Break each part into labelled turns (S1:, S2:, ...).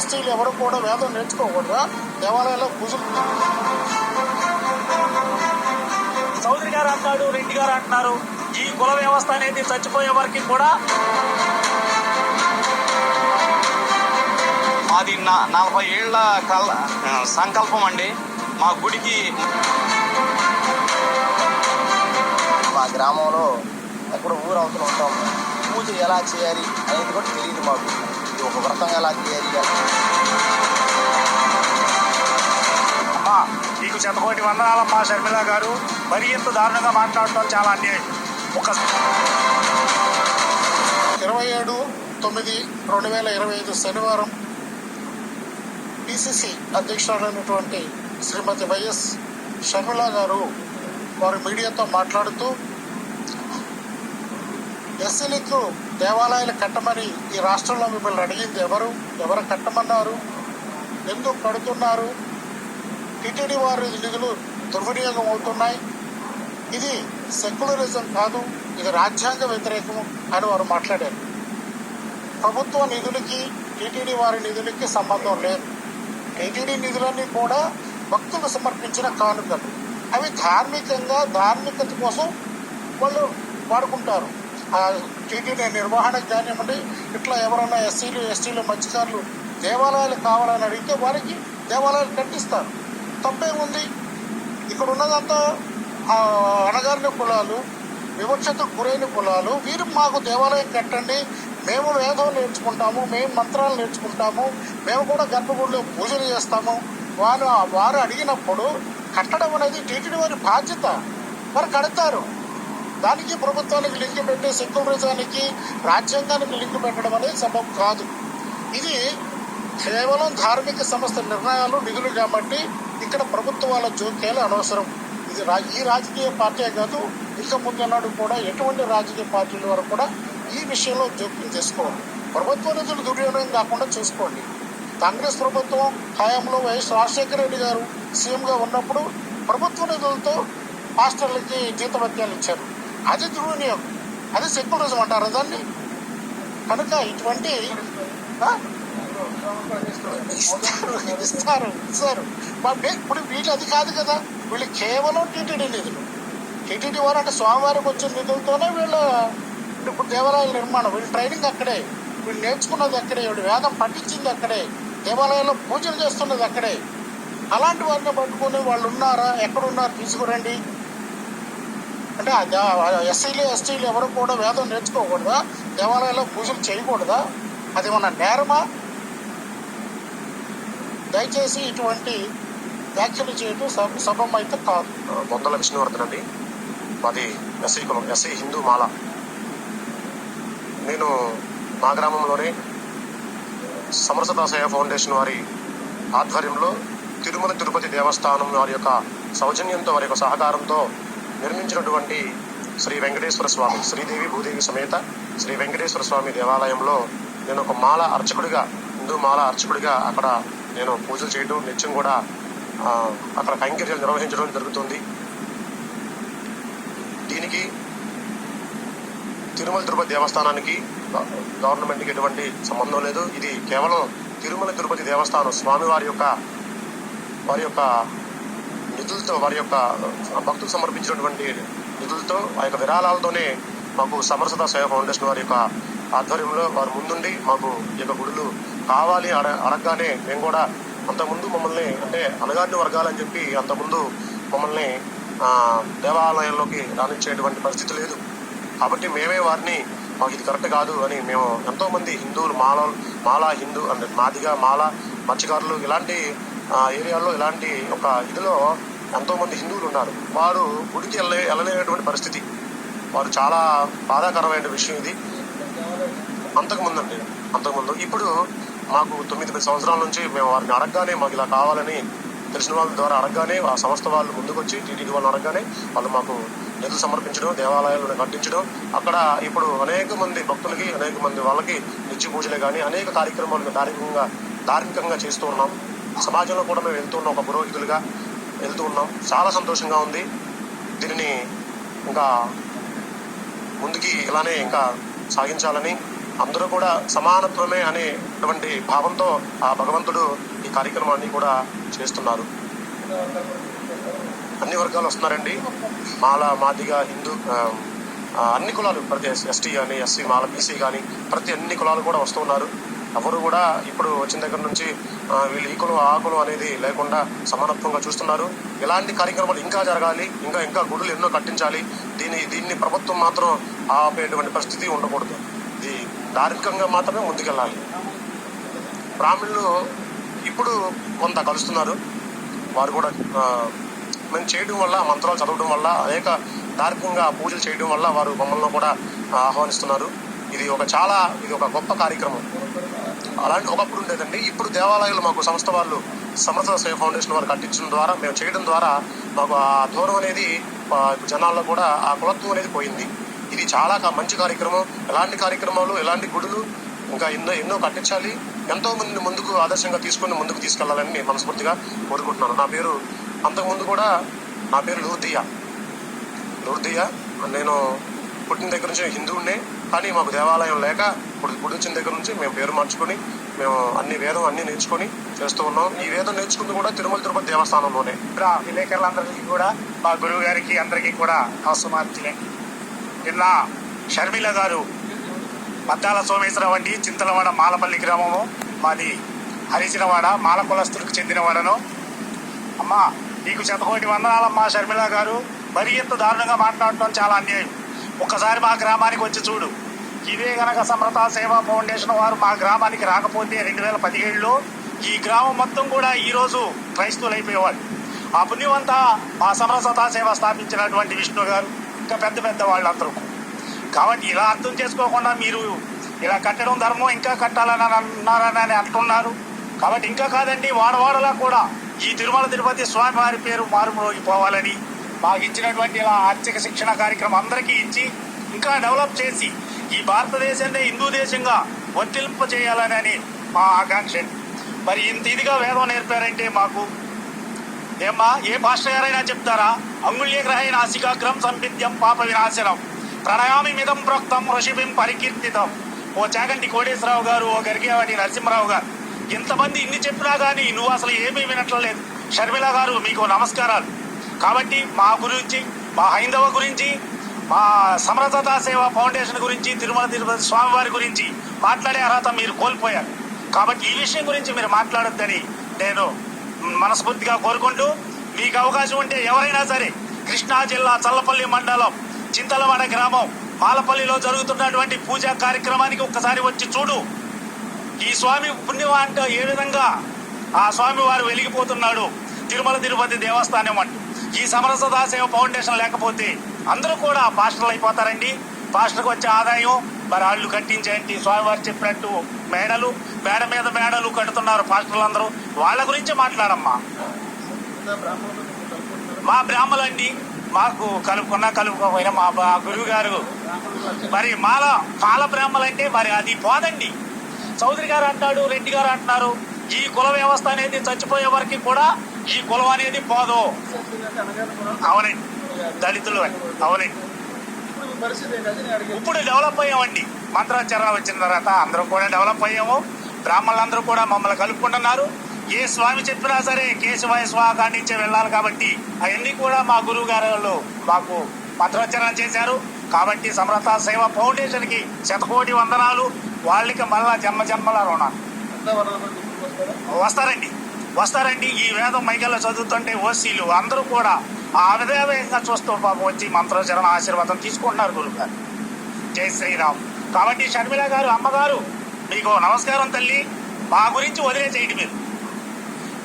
S1: ఎస్టీలు ఎవరు కూడా వేదం నేర్చుకోకూడదా. దేవాలయాల్లో పూజలు
S2: చౌదరి గారు అంటాడు రెడ్డి గారు అంటున్నారు ఈ కుల వ్యవస్థ అనేది చచ్చిపోయే వరకు కూడా
S3: మాది నలభై ఏళ్ళ కల్ సంకల్పం అండి. మా గుడికి
S4: మా గ్రామంలో ఎక్కడ ఊరు అవతల ఉంటాం. పూజ ఎలా చేయాలి అనేది కూడా తెలియదు మాకు. ఇది ఒక వ్రతం ఎలా చేయాలి
S2: అమ్మా నీకు శతకోటి వందనాలమ్మా షర్మిల గారు మరి ఇంత దారుణంగా మాట్లాడటం చాలా అన్యాయం. ఒక
S1: ఇరవై ఏడు తొమ్మిది రెండు వేల ఇరవై ఐదు శనివారం పిసిసి అధ్యక్షురాలైనటువంటి శ్రీమతి వైఎస్ షర్మిల గారు వారు మీడియాతో మాట్లాడుతూ ఎస్సీలకు దేవాలయాలు కట్టమని ఈ రాష్ట్రంలో మిమ్మల్ని అడిగింది ఎవరు? ఎవరు కట్టమన్నారు? ఎందుకు కడుతున్నారు? టిటిడి వారి నిధులు దుర్వినియోగం అవుతున్నాయి. ఇది సెక్యులరిజం కాదు ఇది రాజ్యాంగ వ్యతిరేకం అని వారు మాట్లాడారు. ప్రభుత్వ నిధులకి టీటీడీ వారి నిధులకి సంబంధం లేదు. టీటీడీ నిధులన్నీ కూడా భక్తులు సమర్పించిన కానుకలు. అవి ధార్మికంగా ధార్మికత కోసం వాళ్ళు వాడుకుంటారు. ఆ టీటీడీ నిర్వహణకు కానివ్వండి ఇట్లా ఎవరైనా ఎస్సీలు ఎస్టీలు మత్స్యకారులు దేవాలయాలు కావాలని అడిగితే వారికి దేవాలయాలు కట్టిస్తారు. తప్పేముంది ఇక్కడ ఉన్నదంతా ఆ, అణగారిన కులాలు వివక్షతకు గురైన కులాలు వీరు మాకు దేవాలయం కట్టండి మేము వేదం నేర్చుకుంటాము మేము మంత్రాలు నేర్చుకుంటాము మేము కూడా గర్భగుడిలో పూజలు చేస్తాము. వారు వారు అడిగినప్పుడు కట్టడం అనేది టీటీడీ వారి బాధ్యత. వారు కడతారు. దానికి ప్రభుత్వానికి లింక్ పెట్టి సెక్యులరిజానికి రాజ్యాంగానికి లింక్ పెట్టడం అనేది సంభవం కాదు. ఇది కేవలం ధార్మిక సంస్థ నిర్ణయాలు నిధులు కాబట్టి ఇక్కడ ప్రభుత్వాల జోక్యాలు అనవసరం. ఇది రా ఈ రాజకీయ పార్టీ కాదు ఇంకా ముందున్నాడు కూడా ఎటువంటి రాజకీయ పార్టీల వరకు కూడా ఈ విషయంలో జోక్యం చేసుకోవాలి ప్రభుత్వ నిధులు దుర్వినియోగం కాకుండా చూసుకోండి. కాంగ్రెస్ ప్రభుత్వం హయాంలో వైఎస్ రాజశేఖర రెడ్డి గారు సీఎంగా ఉన్నప్పుడు ప్రభుత్వ నిధులతో మాస్టర్లకి జీతభత్యాలు ఇచ్చారు. అది దుర్వినియోగం అది సెక్యులరిజం అంటారు దాన్ని? కనుక ఇటువంటి ఇస్తారు ఇస్తారు ఇస్తారు. మా ఇప్పుడు వీళ్ళు అది కాదు కదా. వీళ్ళు కేవలం టీటీడీ నిధులు. టీటీడీ వారు అంటే స్వామివారికి వచ్చిన నిధులతోనే వీళ్ళు ఇప్పుడు దేవాలయాల నిర్మాణం. వీళ్ళు ట్రైనింగ్ అక్కడే. వీళ్ళు నేర్చుకున్నది అక్కడే. వీడు వేదం పఠించింది అక్కడే. దేవాలయంలో పూజలు చేస్తున్నది అక్కడే. అలాంటి వారిని పట్టుకొని వాళ్ళు ఉన్నారా? ఎక్కడున్నారు? తీసుకురండి. అంటే ఆ ఎస్సీలు ఎస్టీలు ఎవరు కూడా వేదం నేర్చుకోకూడదా? దేవాలయాల్లో పూజలు చేయకూడదా? అది మన నేరమా? దయచేసి ఇటువంటి వ్యాఖ్యలు చేయటం సభం అయితే కాదు
S5: బొందల విష్ణువర్ధన్ అండి. మాది ఎస్సీ కులం ఎస్సీ హిందూ మాల. నేను మా గ్రామంలోనే సమరసదాసయ్య ఫౌండేషన్ వారి ఆధ్వర్యంలో తిరుమల తిరుపతి దేవస్థానం వారి యొక్క సౌజన్యంతో వారి యొక్క సహకారంతో నిర్మించినటువంటి శ్రీ వెంకటేశ్వర స్వామి శ్రీదేవి భూదేవి సమేత శ్రీ వెంకటేశ్వర స్వామి దేవాలయంలో నేను ఒక మాల అర్చకుడిగా హిందూ మాల అర్చకుడిగా అక్కడ నేను పూజలు చేయడం నిత్యం కూడా అక్కడ కైంకర్యాలు నిర్వహించడం జరుగుతుంది. దీనికి తిరుమల తిరుపతి దేవస్థానానికి గ- గవర్నమెంట్కి ఎటువంటి సంబంధం లేదు. ఇది కేవలం తిరుమల తిరుపతి దేవస్థానం స్వామివారి యొక్క వారి యొక్క నిధులతో వారి యొక్క భక్తులు సమర్పించినటువంటి నిధులతో ఆ యొక్క విరాళాలతోనే మాకు సమరసత సేవ ఫౌండేషన్ వారి యొక్క ఆధ్వర్యంలో వారు ముందుండి మాకు ఈ యొక్క గుడులు కావాలి అడ అడగగానే మేము కూడా అంతకుముందు మమ్మల్ని అంటే అనగాని వర్గాలని చెప్పి అంతకుముందు మమ్మల్ని దేవాలయంలోకి రాణించేటువంటి పరిస్థితి లేదు. కాబట్టి మేమే వారిని మాకు ఇది కరెక్ట్ కాదు అని మేము ఎంతోమంది హిందువులు మాల మాల హిందూ అంటే మాదిగా మాల మత్స్యకారులు ఇలాంటి ఏరియాలో ఇలాంటి ఒక ఇదిలో ఎంతో మంది హిందువులు ఉన్నారు. వారు గుడికి వెళ్ళే వెళ్ళలేనటువంటి పరిస్థితి. వారు చాలా బాధాకరమైన విషయం ఇది. అంతకుముందు అండి అంతకుముందు. ఇప్పుడు మాకు తొమ్మిది పది సంవత్సరాల నుంచి మేము వారిని అడగగానే మాకు ఇలా కావాలని తెలిసిన వాళ్ళ ద్వారా అడగగానే ఆ సంస్థ వాళ్ళు ముందుకొచ్చి టీటీడీ వాళ్ళు అడగగానే వాళ్ళు మాకు నిధులు సమర్పించడం దేవాలయాలను కట్టించడం అక్కడ ఇప్పుడు అనేక మంది భక్తులకి అనేక మంది వాళ్ళకి నిత్య పూజలే కానీ అనేక కార్యక్రమాలు ధార్మికంగా ధార్మికంగా చేస్తూ ఉన్నాం. సమాజంలో కూడా మేము వెళ్తూ ఉన్నాం ఒక పురోహితులుగా. వెళ్తూ ఉన్నాం. చాలా సంతోషంగా ఉంది. దీనిని ఇంకా ముందుకి ఇలానే ఇంకా సాగించాలని అందరూ కూడా సమానత్వమే అనేటువంటి భావంతో ఆ భగవంతుడు ఈ కార్యక్రమాన్ని కూడా చేస్తున్నారు. అన్ని వర్గాలు వస్తున్నారండి. మాల మాదిగ హిందూ అన్ని కులాలు ప్రతి ఎస్టీ కానీ ఎస్సీ మాల బీసీ కానీ ప్రతి అన్ని కులాలు కూడా వస్తున్నారు ఎవరు కూడా ఇప్పుడు వచ్చిన దగ్గర నుంచి వీళ్ళు ఈకులు ఆకులు అనేది లేకుండా సమానత్వంగా చూస్తున్నారు. ఇలాంటి కార్యక్రమాలు ఇంకా జరగాలి ఇంకా ఇంకా గుడులు ఎన్నో కట్టించాలి. దీన్ని దీన్ని ప్రభుత్వం మాత్రం ఆపేటువంటి పరిస్థితి ఉండకూడదు. ఇది ధార్మికంగా మాత్రమే ముందుకెళ్ళాలి. బ్రాహ్మణులు ఇప్పుడు కొంత కలుస్తున్నారు. వారు కూడా మేము చేయడం వల్ల మంత్రాలు చదవడం వల్ల అనేక ధార్మికంగా పూజలు చేయడం వల్ల వారు మమ్మల్ని కూడా ఆహ్వానిస్తున్నారు. ఇది ఒక చాలా ఇది ఒక గొప్ప కార్యక్రమం. అలాంటి ఒకప్పుడు ఉండేదండి. ఇప్పుడు దేవాలయాలు మాకు సంస్థ వాళ్ళు సమర్థ సేవ ఫౌండేషన్ వారు కట్టించడం ద్వారా మేము చేయడం ద్వారా మాకు ఆ దూరం అనేది జనాల్లో కూడా ఆ కులత్వం అనేది పోయింది. ఇది చాలా మంచి కార్యక్రమం. ఎలాంటి కార్యక్రమాలు ఎలాంటి గుడులు ఇంకా ఎన్నో ఎన్నో కట్టించాలి. ఎంతో మందిని ముందుకు ఆదర్శంగా తీసుకొని ముందుకు తీసుకెళ్ళాలని నేను మనస్ఫూర్తిగా కోరుకుంటున్నాను. నా పేరు అంతకుముందు కూడా నా పేరు లూర్దియా. లూర్దియా నేను పుట్టిన దగ్గర నుంచి హిందువునే కానీ మాకు దేవాలయం లేక ఇప్పుడు ఇప్పుడు వచ్చిన దగ్గర నుంచి మేము పేరు మార్చుకొని మేము అన్ని వేదం అన్ని నేర్చుకొని చేస్తూ ఉన్నాం. ఈ వేదం నేర్చుకుంది కూడా తిరుమల తిరుపతి దేవస్థానంలోనే.
S2: విలేకరులందరికీ కూడా మా గురువు గారికి అందరికీ కూడా నమస్కారాలు నిన్న షర్మిల గారు మద్దాల సోమేశ్వరరావు అండి చింతలవాడ మాలపల్లి గ్రామము. మాది హరిచినవాడ మాల కులస్తులకు చెందినవాడను అమ్మా నీకు శతకోటి వందనాలమ్మా షర్మిల గారు. మరి ఎంత దారుణంగా మాట్లాడటం చాలా అన్యాయం. ఒక్కసారి మా గ్రామానికి వచ్చి చూడు. ఇదే గనక సమరత సేవా ఫౌండేషన్ వారు మా గ్రామానికి రాకపోతే రెండు వేల పదిహేడులో ఈ గ్రామం మొత్తం కూడా ఈరోజు క్రైస్తవులు అయిపోయేవారు ఆ పుణ్యమంతా మా సమరసతా సేవ స్థాపించినటువంటి విష్ణు గారు ఇంకా పెద్ద పెద్ద వాళ్ళందరూ. కాబట్టి ఇలా అర్థం చేసుకోకుండా మీరు ఇలా కట్టడం ధర్మం ఇంకా కట్టాలని అన్నారని అని అంటున్నారు. కాబట్టి ఇంకా కాదండి వాడవాడలా కూడా ఈ తిరుమల తిరుపతి స్వామి వారి పేరు మారుమోగిపోవాలని మాకు ఇచ్చినటువంటి ఇలా ఆర్థిక శిక్షణ కార్యక్రమం అందరికీ ఇచ్చి ఇంకా డెవలప్ చేసి ఈ భారతదేశాన్ని హిందూ దేశంగా వర్తింప చేయాలని మా ఆకాంక్ష. మరి ఇంత ఇదిగా వేదం నేర్పారంటే మాకు ఏమ్మా ఏ పాస్టర్ గారైనా చెప్తారా? అంగుళ్యగ్రహై నాసికాగ్రం సంపిద్యం పాప వినాశనం. ప్రణయామి మిదం ప్రోక్తం ఋషిభిం పరికీర్తితం. ఓ చాగంటి కోటేశ్వరరావు గారు ఓ గరిగేవాటి నరసింహరావు గారు ఇంతమంది ఇన్ని చెప్పినా కానీ నువ్వు అసలు ఏమీ వినట్లేదు. షర్మిల గారు మీకు నమస్కారాలు. కాబట్టి మా గురించి మా హైందవ గురించి మా సమరసతా సేవ ఫౌండేషన్ గురించి తిరుమల తిరుపతి స్వామివారి గురించి మాట్లాడే అర్హత మీరు కోల్పోయారు. కాబట్టి ఈ విషయం గురించి మీరు మాట్లాడొద్దని నేను మనస్ఫూర్తిగా కోరుకుంటూ మీకు అవకాశం ఉంటే ఎవరైనా సరే కృష్ణా జిల్లా చల్లపల్లి మండలం చింతలవాడ గ్రామం మాలపల్లిలో జరుగుతున్నటువంటి పూజా కార్యక్రమానికి ఒక్కసారి వచ్చి చూడు. ఈ స్వామి పుణ్యం అంటే ఏ విధంగా ఆ స్వామి వారు వెలిగిపోతున్నాడు తిరుమల తిరుపతి దేవస్థానం అంటూ. ఈ సమర సేవ ఫౌండేషన్ లేకపోతే అందరూ కూడా పాస్టర్లు అయిపోతారండి. పాస్టర్కి వచ్చే ఆదాయం మరి వాళ్ళు కట్టించేంటి? స్వామివారు చెప్పినట్టు మేడలు మేడ మీద మేడలు కడుతున్నారు పాస్టర్లు అందరూ వాళ్ళ గురించి మాట్లాడమ్మా. మా బ్రాహ్మలండి మాకు కలుపుకున్నా కలుపుకోకపోయినా మా బా- గురువు గారు మరి మాల బ్రాహ్మలు బ్రాహ్మలంటే మరి అది పోదండి. చౌదరి గారు అంటాడు రెడ్డి గారు అంటున్నారు ఈ కుల వ్యవస్థ అనేది చచ్చిపోయే వరకు కూడా ఈ కులం అనేది పోదు. అవునండి దళితులు అని. అవునండి ఇప్పుడు డెవలప్ అయ్యామండి. మంత్రాచరణ వచ్చిన తర్వాత అందరూ కూడా డెవలప్ అయ్యాము. బ్రాహ్మణులందరూ కూడా మమ్మల్ని కలుపుకుంటున్నారు. ఏ స్వామి చెప్పినా సరే కేశవాయ స్వాహ నుంచే వెళ్ళాలి కాబట్టి అవన్నీ కూడా మా గురువు గారు మాకు మంత్రోచ్చరణ చేశారు. కాబట్టి సమరత సేవ ఫౌండేషన్కి శతకోటి వందనాలు. వాళ్ళకి మళ్ళా జన్మ జన్మల రుణాలు. వస్తారండి. వస్తారండి. ఈ వేదం మైకల్లో చదువుతుంటే ఓసీలు అందరూ కూడా ఆ విధంగా చూస్తూ పాపం వచ్చి మంత్రోచరణ ఆశీర్వాదం తీసుకుంటున్నారు గురువు గారు జై శ్రీరామ్. కాబట్టి షర్మిల గారు అమ్మగారు మీకు నమస్కారం తల్లి. మా గురించి వదిలేసేయండి మీరు.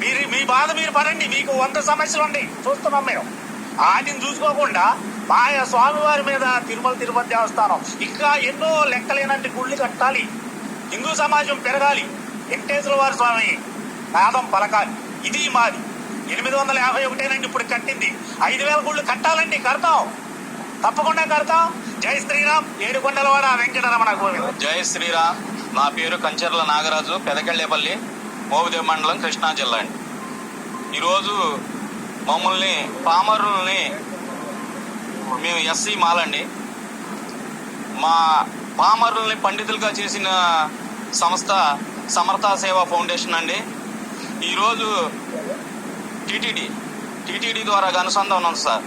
S2: మీరు మీ బాధ మీరు పడండి. మీకు వంద సమస్యలు ఉన్నాయి. చూస్తున్నాం మేము. వాటిని చూసుకోకుండా మాయ స్వామివారి మీద తిరుమల తిరుపతి దేవస్థానం ఇంకా ఎన్నో లెక్కలేనంటి గుళ్ళు కట్టాలి. హిందూ సమాజం పెరగాలి. వెంకటేశ్వర వారి స్వామి నాదం పలకాలి. ఇది మాది. ఎనిమిది వందల యాభై ఒకటేనండి ఇప్పుడు కట్టింది. ఐదు వేల గుళ్ళు కట్టాలండి కడతాం. తప్పకుండా కడతాం. జై శ్రీరామ్ ఏడుకొండలవాడ వెంకటరమణ గోవింద.
S3: జై శ్రీరామ్. నా పేరు కంచర్ల నాగరాజు పెదకెళ్ళేపల్లి మోబుదేవ్ మండలం కృష్ణా జిల్లా అండి. ఈరోజు మమ్మల్ని పామరుల్ని మేము ఎస్సీ మాలండి. మా పామరుల్ని పండితులుగా చేసిన సంస్థ సమర్థ సేవా ఫౌండేషన్ అండి. ఈరోజు టీటీడీ టీటీడీ ద్వారా అనుసంధానం సార్.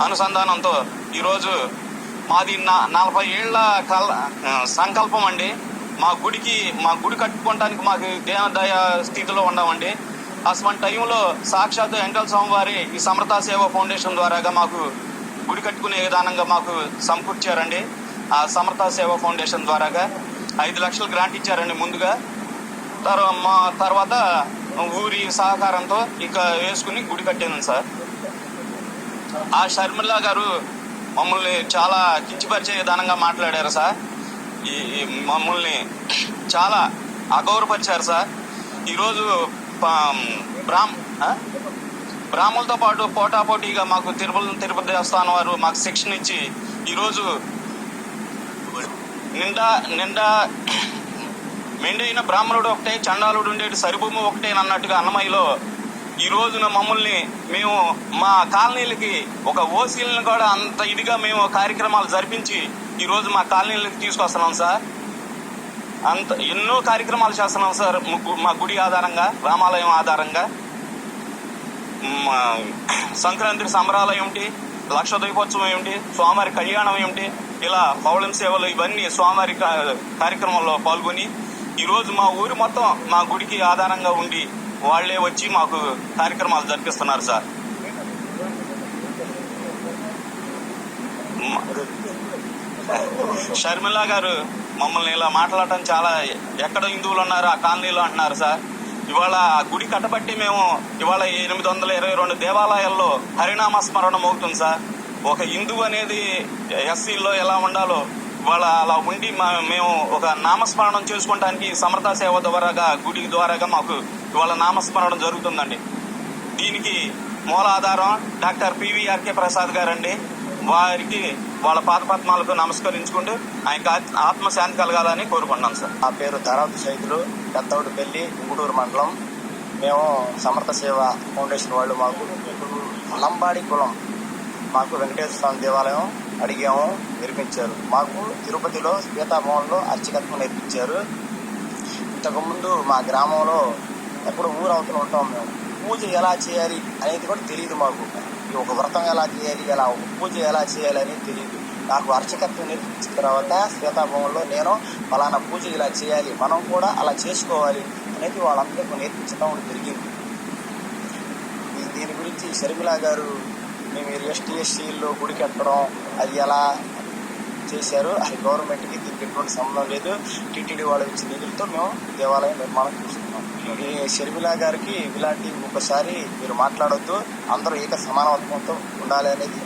S3: అనుసంధానంతో ఈరోజు మాది నా- నలభై ఏళ్ళ కల్ సంకల్పం అండి. మా గుడికి మా గుడి కట్టుకోవడానికి మాకు దేవదయ స్థితిలో ఉన్నామండి. అటువంటి టైంలో సాక్షాత్ వెంకట స్వామివారి ఈ సమర్థ సేవ ఫౌండేషన్ ద్వారాగా మాకు గుడి కట్టుకునే విధానంగా మాకు సమకూర్చారండి. ఆ సమర్థ సేవ ఫౌండేషన్ ద్వారాగా ఐదు లక్షలు గ్రాంట్ ఇచ్చారండి ముందుగా. మా తర్వాత ఊరి సహకారంతో ఇంకా వేసుకుని గుడి కట్టాను సార్. ఆ షర్మిలా గారు మమ్మల్ని చాలా కించిపరిచే విధానంగా మాట్లాడారు సార్. ఈ మమ్మల్ని చాలా అగౌరవపరిచారు సార్. ఈరోజు బ్రాహ్మ ఆ? బ్రాహ్మణులతో పాటు పోటాపోటీగా మాకు తిరుపతి తిరుపతి దేవస్థానం వారు మాకు శిక్షణ ఇచ్చి ఈరోజు నిండా నిండా మెండైన బ్రాహ్మణుడు ఒకటే చండాలుడు ఉండేటి సరిభూమి ఒకటే అన్నట్టుగా అన్నమయ్యలో ఈ రోజున మమ్మల్ని మేము మా కాలనీలకి ఒక ఓసీలను కూడా అంత ఇదిగా మేము కార్యక్రమాలు జరిపించి ఈ రోజు మా కాలనీలకి తీసుకొస్తున్నాం సార్. అంత ఎన్నో కార్యక్రమాలు చేస్తున్నాం సార్ మా గుడి ఆధారంగా రామాలయం ఆధారంగా. మా సంక్రాంతి సంబరాలు ఏమిటి లక్ష దీపోత్సవం ఏమిటి స్వామివారి కళ్యాణం ఏమిటి ఇలా పౌళం సేవలు ఇవన్నీ స్వామివారి కార్యక్రమంలో పాల్గొని ఈరోజు మా ఊరు మొత్తం మా గుడికి ఆధారంగా ఉండి వాళ్ళే వచ్చి మాకు కార్యక్రమాలు జరిపిస్తున్నారు సార్. షర్మిల గారు మమ్మల్ని ఇలా మాట్లాడటం చాలా ఎక్కడ హిందువులు ఉన్నారు ఆ కాలనీలో అంటున్నారు సార్. ఇవాళ ఆ గుడి కట్టబట్టి మేము ఇవాళ ఎనిమిది వందల ఇరవై రెండు దేవాలయాల్లో హరినామ స్మరణ మోగుతుంది సార్. ఒక హిందువు అనేది ఎస్సీలో ఎలా ఉండాలో వాళ్ళ అలా ఉండి మా- మేము ఒక నామస్మరణం చేసుకోవడానికి సమర్థ సేవ ద్వారాగా గుడి ద్వారాగా మాకు ఇవాళ నామస్మరణం జరుగుతుందండి. దీనికి మూలాధారం డాక్టర్ పివిఆర్కే ప్రసాద్ గారండి. వారికి వాళ్ళ పాదపద్మాలకు నమస్కరించుకుంటూ ఆయనకు ఆత్మశాంతి కలగాలని కోరుకుంటున్నాం సార్.
S4: నా పేరు ధరావతి సైతులు పెద్దవుడిపల్లి గుడూరు మండలం. మేము సమర్థ సేవ ఫౌండేషన్ వాళ్ళు మాకు. లంబాడి కులం. మాకు వెంకటేశ్వర స్వామి దేవాలయం అడిగాము నేర్పించారు. మాకు తిరుపతిలో సీతాభవన్లో అర్చకత్వం నేర్పించారు. ఇంతకుముందు మా గ్రామంలో ఎప్పుడు ఊరు అవుతూ ఉంటాం మేము. పూజ ఎలా చేయాలి అనేది కూడా తెలియదు మాకు. ఈ ఒక వ్రతం ఎలా చేయాలి ఎలా ఒక పూజ ఎలా చేయాలి అనేది తెలియదు. నాకు అర్చకత్వం నేర్పించిన తర్వాత సీతాభవన్లో నేను ఫలానా పూజ ఇలా చేయాలి మనం కూడా అలా చేసుకోవాలి అనేది వాళ్ళందరికీ నేర్పించడం జరిగింది. దీని గురించి షర్మిలా గారు మేము ఎస్టీఎస్సీల్లో గుడి కట్టడం అది ఎలా చేశారు అది గవర్నమెంట్కి దీనికి ఎటువంటి సంబంధం లేదు. టీటీడీ వాళ్ళు ఇచ్చిన నిధులతో మేము దేవాలయం నిర్మాణం చూస్తున్నాం ఈ షర్మిల గారికి ఇలాంటి ఒకసారి మీరు మాట్లాడొద్దు. అందరూ ఏక సమానత్వంతో ఉండాలి అనేది